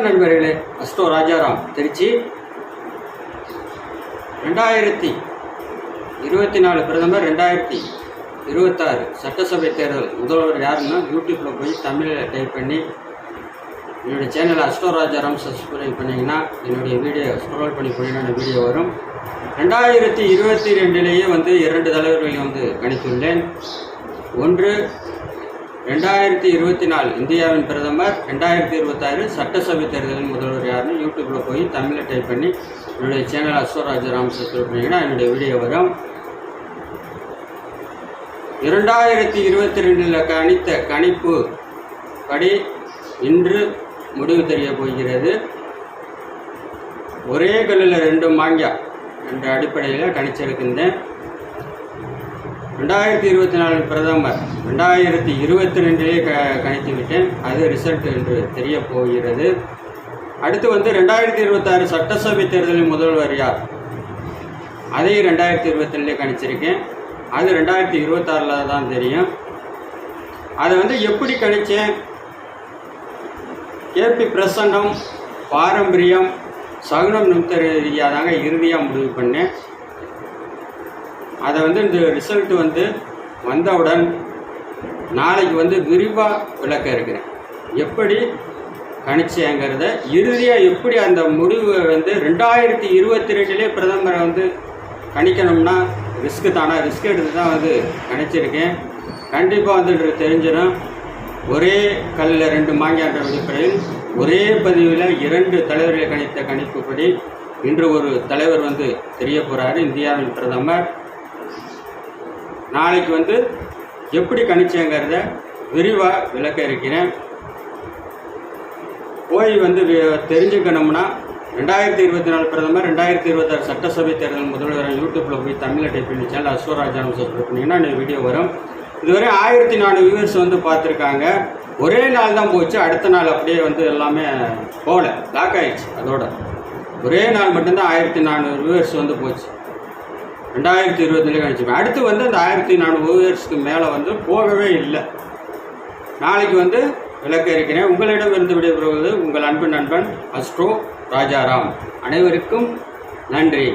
வணக்கம் நண்பர்களே அஸ்டோ ராஜாராம் திருச்சி. ரெண்டாயிரத்தி இருபத்தி நாலு பிரதமர் ரெண்டாயிரத்தி இருபத்தாறு சட்டசபை தேர்தல். முதல்வர் யாருன்னா யூடியூப்பில் போய் தமிழில் டைப் பண்ணி என்னுடைய சேனல் அஸ்டோ ராஜாராம் சப்ஸ்கிரைப் பண்ணிங்கன்னா என்னுடைய வீடியோ ஸ்க்ரோல் பண்ணி போனீங்கன்னா வீடியோ வரும். ரெண்டாயிரத்தி இருபத்தி ரெண்டுலேயே வந்து இரண்டு தலைவர்களை வந்து கணித்துள்ளேன். ஒன்று ரெண்டாயிரத்தி இருபத்தி நாலு இந்தியாவின் பிரதமர் ரெண்டாயிரத்தி இருபத்தாறு சட்டசபை தேர்தலின் முதல்வர் யாருன்னு யூடியூப்பில் போய் தமிழில் டைப் பண்ணி என்னுடைய சேனல் அஸ்வராஜராம் சப்ஸ்கிரைப் பண்ணிங்கன்னா என்னுடைய வீடியோ வரும். இரண்டாயிரத்தி இருபத்தி ரெண்டில் கணித்த கணிப்பு படி இன்று முடிவு தெரிய போகிறது. ஒரே கல்லில் ரெண்டு மாங்கியா என்ற அடிப்படையில் கணிச்சிருக்கின்றேன். ரெண்டாயிரத்தி இருபத்தி நாலு பிரதமர் ரெண்டாயிரத்தி இருபத்தி ரெண்டிலே க கணித்து விட்டேன் அது ரிசல்ட் என்று தெரிய போகிறது அடுத்து வந்து ரெண்டாயிரத்தி இருபத்தாறு சட்டசபை தேர்தலில் முதல்வர் யார்? அதையும் ரெண்டாயிரத்தி இருபத்தி கணிச்சிருக்கேன். அது ரெண்டாயிரத்தி இருபத்தாறில் தான் தெரியும். அதை வந்து எப்படி கணித்தேன்? கேபி பிரசன்னம் பாரம்பரியம் சகுனம் நிமித்த ரீதியாக தாங்க இறுதியாக முடிவு பண்ணேன். அதை வந்து இந்த ரிசல்ட் வந்து வந்தவுடன் நாளைக்கு வந்து விரிவாக விளக்க இருக்கிறேன். எப்படி? கணிச்சேங்கிறத இறுதியாக எப்படி அந்த முடிவை வந்து ரெண்டாயிரத்தி இருபத்தி ரெண்டுலேயே பிரதமரை வந்து கணிக்கணும்னா ரிஸ்க்கு தானே? ரிஸ்க் எடுத்து தான் வந்து கணிச்சிருக்கேன். கண்டிப்பாக வந்து தெரிஞ்சிடும். ஒரே கல்லில் ரெண்டு மாங்கியான்ற அடிப்படையில் ஒரே பதிவில் இரண்டு தலைவர்களை கணித்த கணிப்புப்படி இன்று ஒரு தலைவர் வந்து தெரிய போகிறாரு இந்தியாவின் பிரதமர். நாளைக்கு வந்து எப்படி கணிச்சேங்கிறத விரிவாக விளக்க இருக்கிறேன். போய் வந்து தெரிஞ்சுக்கணும்னா ரெண்டாயிரத்தி இருபத்தி நாலு பிரதமர் ரெண்டாயிரத்தி இருபத்தாறு சட்டசபை தேர்தல் முதல்வர் யூடியூப்பில் போய் தமிழில் டைப் பண்ணி சேனல் அஸ்வராஜானம் சப்ஸ்கிரைப் பண்ணிங்கன்னா இந்த வீடியோ வரும். இதுவரை ஆயிரத்தி நானூறு வியூவர்ஸ் வந்து பார்த்துருக்காங்க. ஒரே நாள் தான் போச்சு. அடுத்த நாள் அப்படியே வந்து எல்லாமே போகல. லாக் ஆயிடுச்சு அதோட. ஒரே நாள் மட்டும்தான் ஆயிரத்தி நானூறு வியூவர்ஸ் வந்து போச்சு. ரெண்டாயிரத்தி இருபதுலேயே கணிச்சுப்பேன் அடுத்து வந்து அந்த ஆயிரத்தி நானூறு வியூவர்ஸ்க்கு மேலே வந்து போகவே இல்லை. நாளைக்கு வந்து விளக்க இருக்கிறேன் உங்களிடம் இருந்து விடைபெறுவது உங்கள் அன்பு நண்பன் அஸ்ட்ரோ ராஜாராம். அனைவருக்கும் நன்றி.